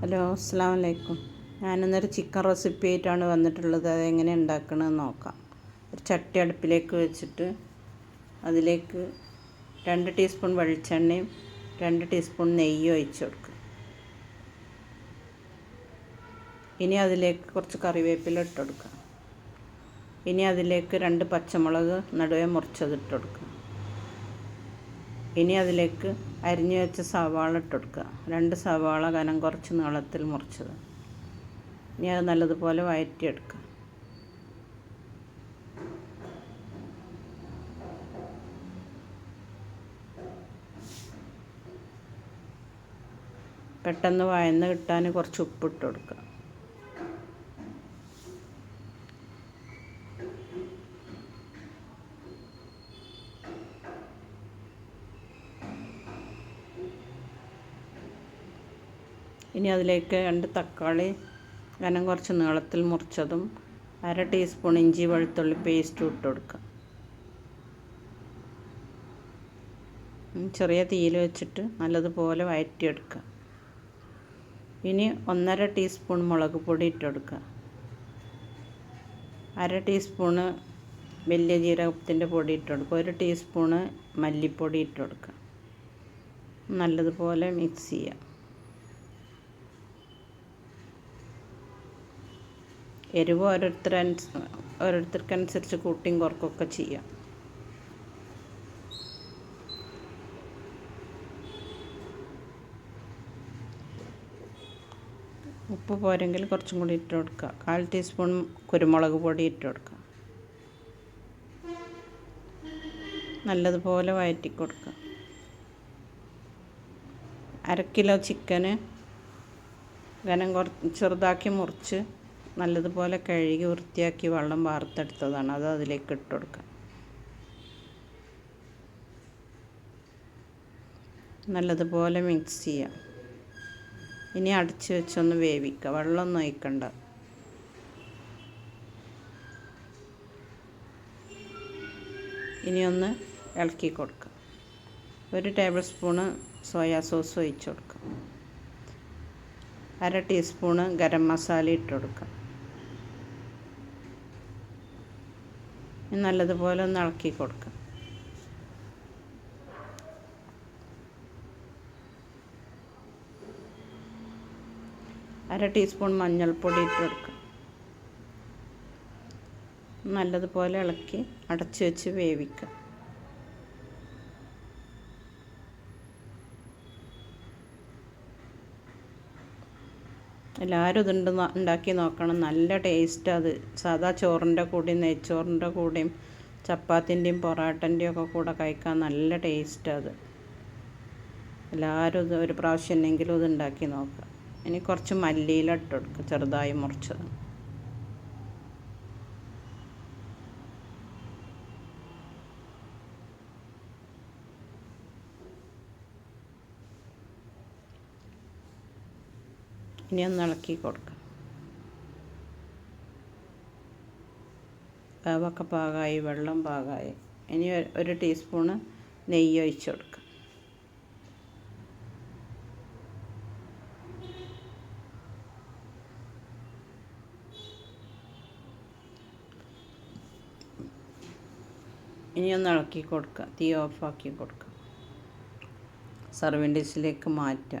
Hello അസ്സാം വലൈക്കും ഞാനിന്നൊരു chicken recipe ആയിട്ടാണ് വന്നിട്ടുള്ളത് അതെങ്ങനെ ഉണ്ടാക്കണമെന്ന് നോക്കാം. ഒരു ചട്ടി അടുപ്പിലേക്ക് വെച്ചിട്ട് അതിലേക്ക് രണ്ട് ടീസ്പൂൺ വെളിച്ചെണ്ണയും രണ്ട് ടീസ്പൂൺ നെയ്യും ഒഴിച്ച് കൊടുക്കുക. ഇനി അതിലേക്ക് കുറച്ച് കറിവേപ്പില ഇട്ട് കൊടുക്കുക. ഇനി അതിലേക്ക് രണ്ട് പച്ചമുളക് നടുവേ മുറിച്ചത് ഇട്ട് കൊടുക്കുക. ഇനി അതിലേക്ക് അരിഞ്ഞു വെച്ച സവാള ഇട്ട് കൊടുക്കുക രണ്ട് സവാള കനം കുറച്ച് നീളത്തിൽ മുറിച്ചത്. ഇനി അത് നല്ലതുപോലെ വഴറ്റിയെടുക്കുക പെട്ടെന്ന് വഴന്ന് കിട്ടാൻ കുറച്ച് ഉപ്പിട്ട് കൊടുക്കുക. ഇനി അതിലേക്ക് രണ്ട് തക്കാളി കനം കുറച്ച് നീളത്തിൽ മുറിച്ചതും അര ടീസ്പൂൺ ഇഞ്ചി വെളുത്തുള്ളി പേസ്റ്റും ഇട്ട് കൊടുക്കുക ചെറിയ തീയിൽ വെച്ചിട്ട് നല്ലതുപോലെ വഴറ്റിയെടുക്കുക ഇനി ഒന്നര ടീസ്പൂൺ മുളക് പൊടി ഇട്ടെടുക്കുക അര ടീസ്പൂണ് വലിയ ജീരകത്തിന്റെ പൊടി ഇട്ടെടുക്കുക ഒരു ടീസ്പൂണ് മല്ലിപ്പൊടി ഇട്ടെടുക്കുക നല്ലതുപോലെ മിക്സ് ചെയ്യുക. എരിവ് ഓരോരുത്തർ ഓരോരുത്തർക്കനുസരിച്ച് കൂട്ടിയും കുറക്കൊക്കെ ചെയ്യാം. ഉപ്പ് പോരെങ്കിൽ കുറച്ചും കൂടി ഇട്ട് കൊടുക്കുക കാൽ ടീസ്പൂൺ കുരുമുളക് പൊടി ഇട്ട് കൊടുക്കുക നല്ലതുപോലെ വഴറ്റി കൊടുക്കുക അര കിലോ ചിക്കന് ഘനം കുറച്ച് ചെറുതാക്കി മുറിച്ച് നല്ലതുപോലെ കഴുകി വൃത്തിയാക്കി വെള്ളം വാർത്തെടുത്തതാണ്. അത് അതിലേക്ക് ഇട്ട് കൊടുക്കുക. നല്ലതുപോലെ മിക്സ് ചെയ്യാം ഇനി അടച്ച് വെച്ചൊന്ന് വേവിക്കുക. വെള്ളമൊന്നും ഒഴിക്കണ്ട. ഇനിയൊന്ന് ഇളക്കി കൊടുക്കുക. ഒരു ടേബിൾ സ്പൂണ് സോയാ സോസ് ഒഴിച്ച് കൊടുക്കുക. അര ടീസ്പൂണ് ഗരം മസാല ഇട്ട് കൊടുക്കുക. നല്ലതുപോലെ ഒന്ന് ഇളക്കി കൊടുക്കുക അര ടീസ്പൂൺ മഞ്ഞൾപ്പൊടി ഇട്ട് കൊടുക്കുക നല്ലതുപോലെ ഇളക്കി അടച്ചു വെച്ച് വേവിക്കുക എല്ലാവരും ഇതുണ്ട് ഉണ്ടാക്കി നോക്കണം. നല്ല ടേസ്റ്റ് അത്. സാധാ ചോറിന്റെ കൂടെയും നെയ്ച്ചോറിന്റെ കൂടെയും ചപ്പാത്തിന്റെയും പൊറാട്ടന്റെയും ഒക്കെ കൂടെ കഴിക്കാൻ നല്ല ടേസ്റ്റ് അത്. എല്ലാവരും ഇത് ഒരു പ്രാവശ്യം എന്നെങ്കിലും ഇത് ഉണ്ടാക്കി നോക്കുക ഇനി കുറച്ച് മല്ലിയില ഇട്ട് കൊടുക്കുക ചെറുതായി മുറിച്ചത്. ഇനി ഒന്ന് ഇളക്കി കൊടുക്കാം. വേവൊക്കെ പാകമായി വെള്ളം പാകമായി ഇനി ഒരു ടീസ്പൂണ് നെയ്യ് ഒഴിച്ച് കൊടുക്കാം. ഇനി ഒന്ന് ഇളക്കി കൊടുക്കുക തീ ഓഫാക്കി കൊടുക്കുക സർവിങ് ഡിഷിലേക്ക് മാറ്റുക